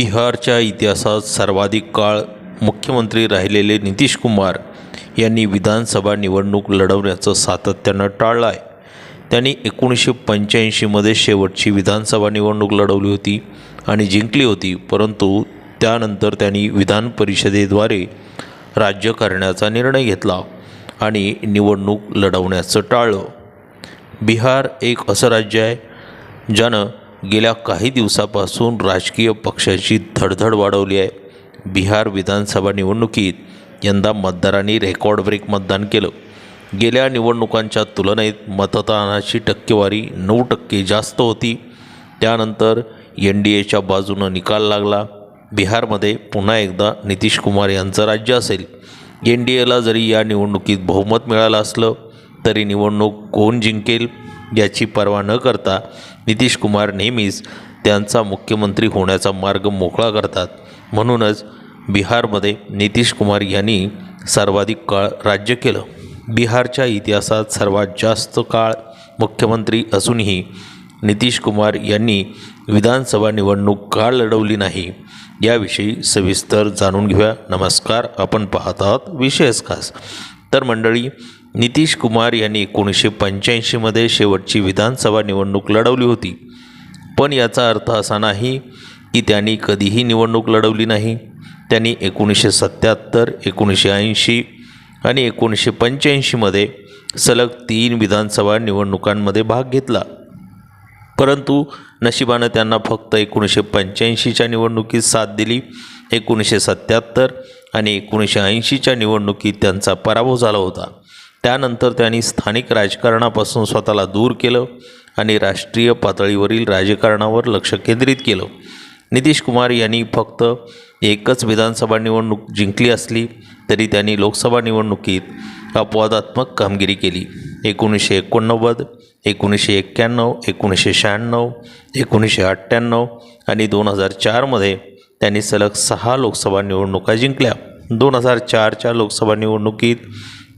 बिहारच्या इतिहासात सर्वाधिक काळ मुख्यमंत्री राहिलेले नितीश कुमार यांनी विधानसभा निवडणूक लढवण्याचं सातत्यानं टाळलं आहे त्यांनी एकोणीसशे पंच्याऐंशीमध्ये शेवटची विधानसभा निवडणूक लढवली होती आणि जिंकली होती परंतु त्यानंतर त्यांनी विधान परिषदेद्वारे राज्य करण्याचा निर्णय घेतला आणि निवडणूक लढवण्याचं टाळलं. बिहार एक असं राज्य आहे ज्यानं गेल्या काही दिवसापासून राजकीय पक्षाची धडधड वाढवली आहे. बिहार विधानसभा निवडणुकीत यंदा मतदारांनी रेकॉर्ड ब्रेक मतदान केलं. गेल्या निवडणुकांच्या तुलनेत मतदानाची टक्केवारी नऊ टक्के जास्त होती. त्यानंतर एन डी एच्या बाजूनं निकाल लागला. बिहारमध्ये पुन्हा एकदा नितीश कुमार यांचं राज्य असेल. एन डी एला जरी या निवडणुकीत बहुमत मिळालं असलं तरी निवडणूक कोण जिंकेल याची पर्वा न करता नितीश कुमार नेहमीच त्यांचा मुख्यमंत्री होण्याचा मार्ग मोकळा करतात. म्हणूनच बिहारमध्ये नितीश कुमार यांनी सर्वाधिक काळ राज्य केलं. बिहारच्या इतिहासात सर्वात जास्त काळ मुख्यमंत्री असूनही नितीश कुमार यांनी विधानसभा निवडणूक का लढवली नाही. याविषयी सविस्तर जाणून घेऊया. नमस्कार. आपण पाहत आहात विशेष खास. तर मंडळी नितीश कुमार यांनी एकोणीसशे पंच्याऐंशीमध्ये शेवटची विधानसभा निवडणूक लढवली होती. पण याचा अर्थ असा नाही की त्यांनी कधीही निवडणूक लढवली नाही. त्यांनी एकोणीसशे सत्याहत्तर एकोणीसशे ऐंशी आणि एकोणीसशे पंच्याऐंशीमध्ये सलग तीन विधानसभा निवडणुकांमध्ये भाग घेतला. परंतु नशिबानं त्यांना फक्त एकोणीसशे पंच्याऐंशीच्या निवडणुकीत साथ दिली एकोणीसशे सत्याहत्तर आणि एकोणीसशे ऐंशीच्या निवडणुकीत त्यांचा पराभव झाला होता. त्यानंतर त्यांनी स्थानिक राजकारणापासून स्वतःला दूर केलं आणि राष्ट्रीय पातळीवरील राजकारणावर लक्ष केंद्रित केलं. नितीश कुमार यांनी फक्त एकच विधानसभा निवडणूक जिंकली असली तरी त्यांनी लोकसभा निवडणुकीत अपवादात्मक कामगिरी केली. एकोणीसशे एकोणनव्वद एकोणीसशे एक्क्याण्णव एकोणीसशे शहाण्णव एकोणीसशे अठ्ठ्याण्णव आणि दोन हजार चारमध्ये त्यांनी सलग सहा लोकसभा निवडणुका जिंकल्या. दोन हजार चारच्या लोकसभा निवडणुकीत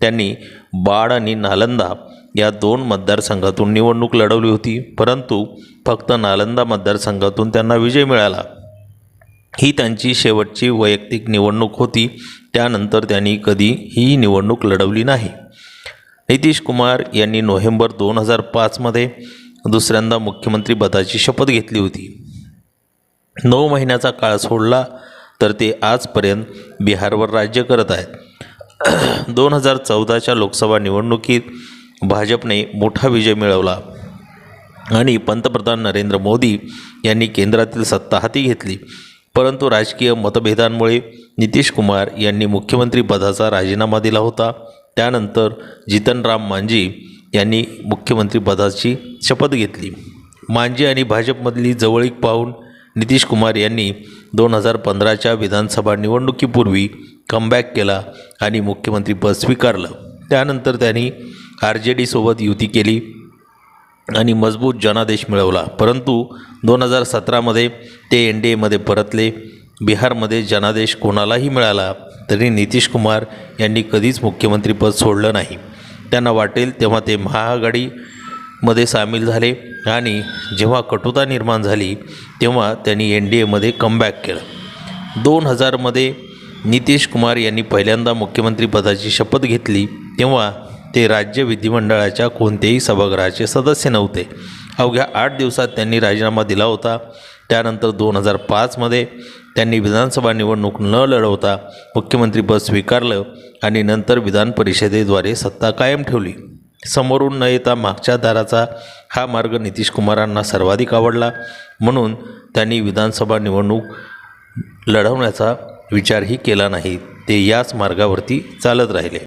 त्यांनी बाड आणि नालंदा या दोन मतदारसंघातून निवडणूक लढवली होती. परंतु फक्त नालंदा मतदारसंघातून त्यांना विजय मिळाला. ही त्यांची शेवटची वैयक्तिक निवडणूक होती. त्यानंतर त्यांनी कधी ही निवडणूक लढवली नाही. नितीश कुमार यांनी नोव्हेंबर दोन हजार पाचमध्ये दुसऱ्यांदा मुख्यमंत्रीपदाची शपथ घेतली होती. नऊ महिन्याचा काळ सोडला तर ते आजपर्यंत बिहारवर राज्य करत आहेत. दोन हजार चौदाच्या लोकसभा निवडणुकीत भाजपने मोठा विजय मिळवला आणि पंतप्रधान नरेंद्र मोदी यांनी केंद्रातील सत्ता हाती घेतली. परंतु राजकीय मतभेदांमुळे नितीश कुमार यांनी मुख्यमंत्रीपदाचा राजीनामा दिला होता. त्यानंतर जितनराम मांझी यांनी मुख्यमंत्रीपदाची शपथ घेतली. मांझी आणि भाजपमधली जवळीक पाहून नितीश कुमार यांनी दोन हजार पंधराच्या विधानसभा निवडणुकीपूर्वी कमबॅक केला आणि मुख्यमंत्रीपद स्वीकारलं. त्यानंतर त्यांनी आर जे डीसोबत युती केली आणि मजबूत जनादेश मिळवला. परंतु दोन हजार सतरामध्ये ते एन डी एमध्ये परतले. बिहारमध्ये जनादेश कोणालाही मिळाला तरी नितीश कुमार यांनी कधीच मुख्यमंत्रीपद सोडलं नाही. त्यांना वाटेल तेव्हा ते महाआघाडीमध्ये सामील झाले. आणि जेव्हा कटुता निर्माण झाली तेव्हा त्यांनी एन डी एमध्ये कमबॅक केलं. दोन हजारमध्ये नितीश कुमार यांनी पहिल्यांदा मुख्यमंत्रीपदाची शपथ घेतली तेव्हा ते राज्य विधिमंडळाच्या कोणत्याही सभागृहाचे सदस्य नव्हते. अवघ्या आठ दिवसात त्यांनी राजीनामा दिला होता. त्यानंतर दोन हजार पाचमध्ये त्यांनी विधानसभा निवडणूक न लढवता मुख्यमंत्रीपद स्वीकारलं आणि नंतर विधान परिषदेद्वारे सत्ता कायम ठेवली. समोरून न येता मागच्या दाराचा हा मार्ग नितीश कुमारांना सर्वाधिक आवडला. म्हणून त्यांनी विधानसभा निवडणूक लढवण्याचा विचारही केला नाही. ते याच मार्गावरती चालत राहिले.